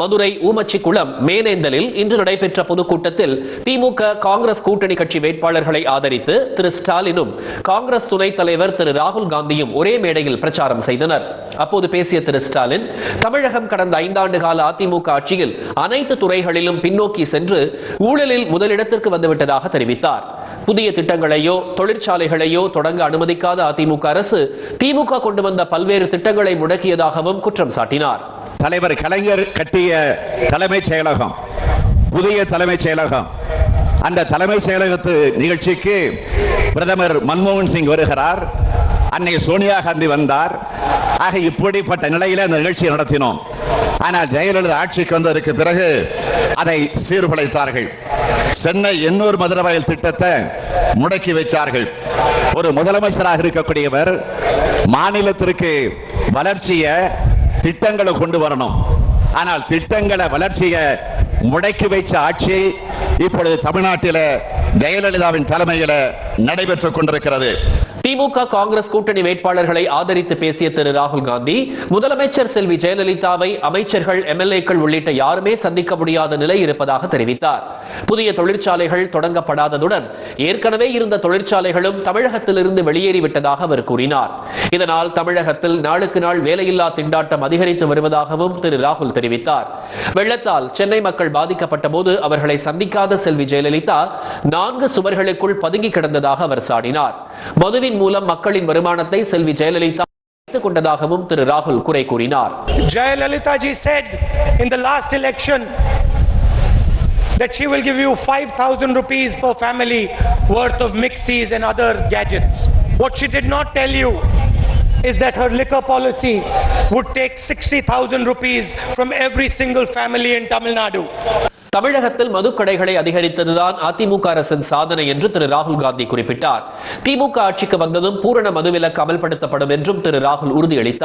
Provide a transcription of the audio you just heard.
மதுரை ஊமச்சிக்குளம் மேனேந்தலில் இன்று நடைபெற்ற பொதுக்கூட்டத்தில் திமுக காங்கிரஸ் கூட்டணி கட்சி வேட்பாளர்களை ஆதரித்து திரு ஸ்டாலினும் காங்கிரஸ் துணைத் தலைவர் திரு ராகுல் காந்தியும் ஒரே மேடையில் பிரச்சாரம் செய்தனர். அப்போது பேசிய திரு ஸ்டாலின் தமிழகம் கடந்த ஐந்தாண்டு கால அதிமுக ஆட்சியில் அனைத்து துறைகளிலும் பின்னோக்கி சென்று ஊழலில் முதலிடத்திற்கு வந்துவிட்டதாக தெரிவித்தார். புதிய திட்டங்களையோ தொழிற்சாலைகளையோ தொடங்க அனுமதிக்காத அதிமுக அரசு திமுக கொண்டு வந்த பல்வேறு திட்டங்களை முடக்கியதாகவும் குற்றம் சாட்டினார். தலைவர் கலைஞர் கட்டிய தலைமைச் செயலகம் புதிய தலைமைச் செயலகம். அந்த தலைமைச் செயலகத்து நிகழ்ச்சிக்கு பிரதமர் மன்மோகன் சிங் வருகிறார். அன்னை சோனியா காந்தி வந்தார். ஆக இப்படிப்பட்ட நிலையில அந்த நிகழ்ச்சியை நடத்தினோம். ஆனால் ஜெயலலிதா ஆட்சிக்கு வந்ததற்கு பிறகு அதை சீர்குலைத்தார்கள். சென்னை எண்ணூர் மதுரவாயில் திட்டத்தை முடக்கி வைத்தார்கள். ஒரு முதலமைச்சராக இருக்கக்கூடியவர் மாநிலத்திற்கு வளர்ச்சியை திட்டங்களை கொண்டு வரணும். ஆனால் திட்டங்களை வளர்ச்சியை முடக்கி வைச்ச ஆட்சி இப்பொழுது தமிழ்நாட்டில ஜெயலலிதாவின் தலைமையில நடைபெற்றுக் கொண்டிருக்கிறது. திமுக காங்கிரஸ் கூட்டணி வேட்பாளர்களை ஆதரித்து பேசிய திரு ராகுல் காந்தி முதலமைச்சர் செல்வி ஜெயலலிதாவை அமைச்சர்கள் எம்எல்ஏக்கள் உள்ளிட்ட யாருமே சந்திக்க முடியாத நிலை இருப்பதாக தெரிவித்தார். புதிய தொழிற்சாலைகள் தொடங்கப்படாததுடன் ஏற்கனவே இருந்த தொழிற்சாலைகளும் தமிழகத்திலிருந்து வெளியேறிவிட்டதாக அவர் கூறினார். இதனால் தமிழகத்தில் நாளுக்கு நாள் வேலையில்லா திண்டாட்டம் அதிகரித்து வருவதாகவும் திரு ராகுல் தெரிவித்தார். வெள்ளத்தால் சென்னை மக்கள் பாதிக்கப்பட்ட போது அவர்களை சந்திக்காத செல்வி ஜெயலலிதா நான்கு சுவர்களுக்குள் பதுங்கி கிடந்ததாக அவர் சாடினார். மதுவின் மூலம் மக்களின் வருமானத்தை செல்வி ஜெயலலிதா வைத்துக் கொண்டதாகவும் திரு ராகுல் குறை கூறினார் Jayalalitha ji said in the last election that she will give you 5,000 rupees per family worth of mixies and other gadgets. What she did not tell you is that her liquor policy would take 60,000 rupees from every single family in Tamil Nadu. தமிழகத்தில் மதுக்கடைகளை அதிகரித்ததுதான் அதிமுக அரசின் சாதனை என்று திரு ராகுல் காந்தி குறிப்பிட்டார். திமுக ஆட்சிக்கு வந்ததும் பூரண மதுவிலக்கு அமல்படுத்தப்படும் என்றும் திரு ராகுல் உறுதியளித்தார்.